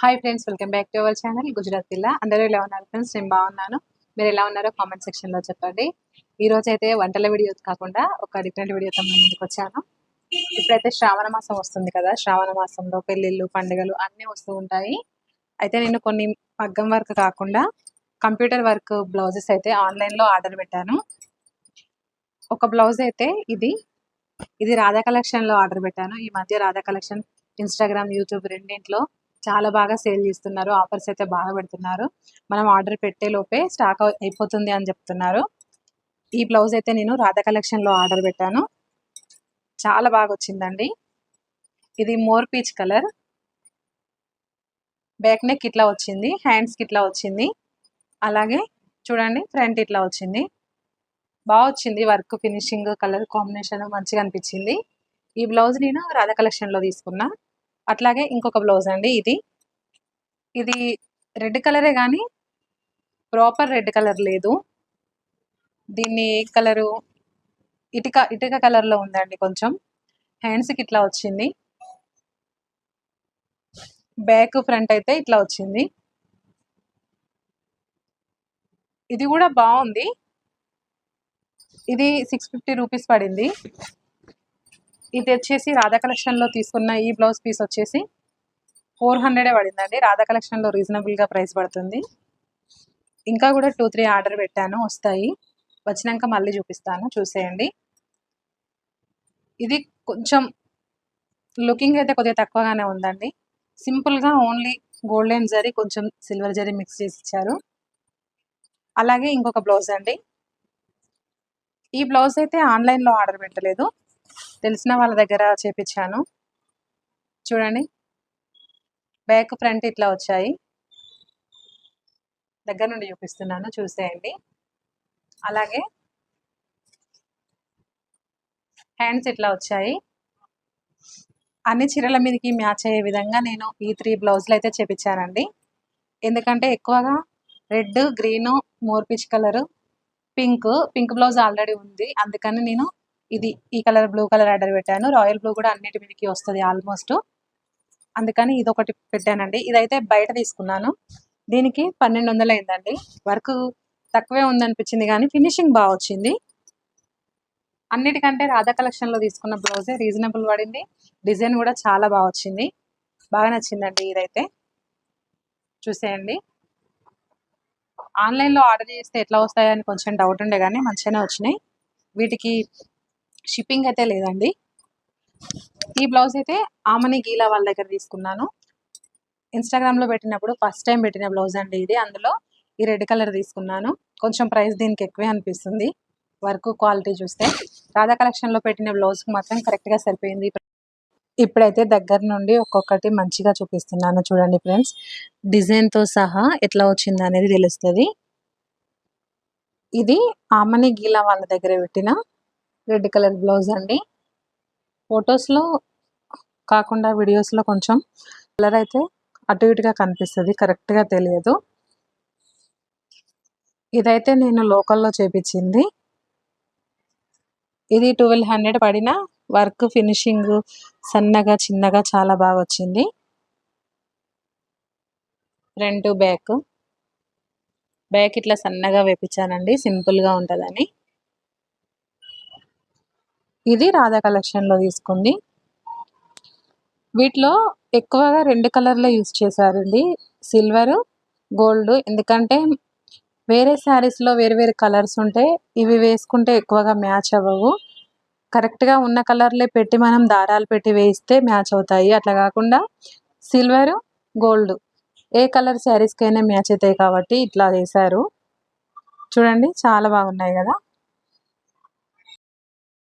Hi friends welcome back to our channel Gujarat పిల్ల అందరూ ఎలా ఉన్నారు ఫ్రెండ్స్ నేను బాగున్నాను. మీరు ఎలా ఉన్నారో కామెంట్ సెక్షన్లో చెప్పండి. ఈ రోజు అయితే వంటల వీడియో కాకుండా ఒక డిఫరెంట్ వీడియోతో మేము ముందుకు వచ్చాను. ఇప్పుడైతే శ్రావణ మాసం వస్తుంది కదా శ్రావణ మాసంలో పెళ్ళిళ్ళు పండుగలు అన్నీ వస్తూ ఉంటాయి. అయితే నేను కొన్ని మగ్గం వర్క్ కాకుండా కంప్యూటర్ వర్క్ బ్లౌజెస్ అయితే ఆన్లైన్లో ఆర్డర్ పెట్టాను. ఒక బ్లౌజ్ అయితే ఇది ఇది రాధా కలెక్షన్లో ఆర్డర్ పెట్టాను. ఈ మధ్య రాధా కలెక్షన్ ఇన్స్టాగ్రామ్ యూట్యూబ్ రెండింటిలో చాలా బాగా సేల్ చేస్తున్నారు. ఆఫర్స్ అయితే బాగా పెడుతున్నారు. మనం ఆర్డర్ పెట్టే లోపే స్టాక్ అయిపోతుంది అని చెప్తున్నారు. ఈ బ్లౌజ్ అయితే నేను రాధా కలెక్షన్లో ఆర్డర్ పెట్టాను. చాలా బాగా వచ్చిందండి. ఇది more peach colour. Back neck ఇట్లా వచ్చింది. హ్యాండ్స్కి ఇట్లా వచ్చింది. అలాగే చూడండి ఫ్రంట్ ఇట్లా వచ్చింది. బాగా వచ్చింది వర్క్ ఫినిషింగ్ కలర్ కాంబినేషన్ మంచిగా అనిపించింది. ఈ బ్లౌజ్ నేను రాధా కలెక్షన్లో తీసుకున్నా. అట్లాగే ఇంకొక బ్లౌజ్ అండి ఇది. ఇది రెడ్ కలరే కానీ ప్రాపర్ రెడ్ కలర్ లేదు. దీన్ని ఏ కలరు? ఇటుక ఇటుక కలర్లో ఉందండి కొంచెం. హ్యాండ్స్కి ఇట్లా వచ్చింది. బ్యాక్ ఫ్రంట్ అయితే ఇట్లా వచ్చింది. ఇది కూడా బాగుంది. ఇది సిక్స్ ఫిఫ్టీ రూపీస్ పడింది. ఇది వచ్చేసి రాధా కలెక్షన్లో తీసుకున్న ఈ బ్లౌజ్ పీస్ వచ్చేసి ఫోర్ హండ్రెడే పడిందండి. రాధా కలెక్షన్లో రీజనబుల్గా ప్రైస్ పడుతుంది. ఇంకా కూడా టూ త్రీ ఆర్డర్ పెట్టాను వస్తాయి. వచ్చినాక మళ్ళీ చూపిస్తాను చూసేయండి. ఇది కొంచెం లుకింగ్ అయితే కొద్దిగా తక్కువగానే ఉందండి. సింపుల్గా ఓన్లీ గోల్డెన్ జరీ కొంచెం సిల్వర్ జరీ మిక్స్ చేసి ఇచ్చారు. అలాగే ఇంకొక బ్లౌజ్ అండి. ఈ బ్లౌజ్ అయితే ఆన్లైన్లో ఆర్డర్ పెట్టలేదు. తెలిసిన వాళ్ళ దగ్గర చేపించాను చూడండి. బ్యాక్ ఫ్రంట్ ఇట్లా వచ్చాయి. దగ్గర నుండి చూపిస్తున్నాను. చూసేయండి. అలాగే హ్యాండ్స్ ఇట్లా వచ్చాయి. అన్ని చీరల మీదకి మ్యాచ్ అయ్యే విధంగా నేను ఈ త్రీ బ్లౌజులు అయితే చేపించానండి ఎందుకంటే ఎక్కువగా red green more peach colour pink pink blouse already ఉంది. అందుకని నేను ఇది ఈ కలర్ బ్లూ కలర్ ఆర్డర్ పెట్టాను. రాయల్ బ్లూ కూడా అన్నిటి మీదకి వస్తుంది ఆల్మోస్ట్. అందుకని ఇది ఒకటి పెట్టానండి. ఇదైతే బయట తీసుకున్నాను. దీనికి పన్నెండు వందలు అయిందండి. వర్క్ తక్కువే ఉందనిపించింది కానీ ఫినిషింగ్ బాగా వచ్చింది. అన్నిటికంటే రాధా కలెక్షన్లో తీసుకున్న బ్లౌజే రీజనబుల్ పడింది. డిజైన్ కూడా చాలా బాగా వచ్చింది. బాగా నచ్చిందండి ఇదైతే. చూసేయండి. ఆన్లైన్లో ఆర్డర్ చేస్తే ఎట్లా వస్తాయని కొంచెం డౌట్ ఉండే కానీ మంచిగానే వచ్చినాయి. వీటికి షిప్పింగ్ అయితే లేదండి. ఈ బ్లౌజ్ అయితే ఆమని గీలా వాళ్ళ దగ్గర తీసుకున్నాను. ఇన్స్టాగ్రామ్లో పెట్టినప్పుడు ఫస్ట్ టైం పెట్టిన బ్లౌజ్ అండి ఇది. అందులో ఈ రెడ్ కలర్ తీసుకున్నాను. కొంచెం ప్రైస్ దీనికి ఎక్కువే అనిపిస్తుంది. వర్క్ క్వాలిటీ చూస్తే. రాధా కలెక్షన్లో పెట్టిన బ్లౌజ్కి మాత్రం కరెక్ట్గా సరిపోయింది. ఇప్పుడైతే దగ్గర నుండి ఒక్కొక్కటి మంచిగా చూపిస్తున్నాను చూడండి ఫ్రెండ్స్. డిజైన్తో సహా ఎట్లా వచ్చింది అనేది తెలుస్తుంది. ఇది ఆమని గీలా వాళ్ళ దగ్గర పెట్టిన రెడ్ కలర్ బ్లౌజ్ అండి. ఫొటోస్లో కాకుండా వీడియోస్లో కొంచెం కలర్ అయితే అటు ఇటుగా కనిపిస్తుంది కరెక్ట్గా తెలియదు. ఇదైతే నేను లోకల్లో చేపించింది. ఇది ట్వెల్వ్ హండ్రెడ్ పడిన వర్క్ ఫినిషింగ్ సన్నగా చిన్నగా చాలా బాగా వచ్చింది. Front back. బ్యాక్ ఇట్లా సన్నగా వేపించానండి సింపుల్గా ఉంటుందని. ఇది రాధా కలెక్షన్లో తీసుకుంది. వీటిలో ఎక్కువగా రెండు కలర్లే యూస్ చేశారండి. Silver gold. ఎందుకంటే వేరే శారీస్లో వేరు వేరు కలర్స్ ఉంటాయి ఇవి వేసుకుంటే ఎక్కువగా మ్యాచ్ అవ్వవు. కరెక్ట్గా ఉన్న కలర్లే పెట్టి మనం దారాలు పెట్టి వేయిస్తే మ్యాచ్ అవుతాయి. అట్లా కాకుండా సిల్వర్ గోల్డ్ ఏ కలర్ శారీస్కైనా మ్యాచ్ అవుతాయి కాబట్టి ఇట్లా వేశారు చూడండి చాలా బాగున్నాయి కదా.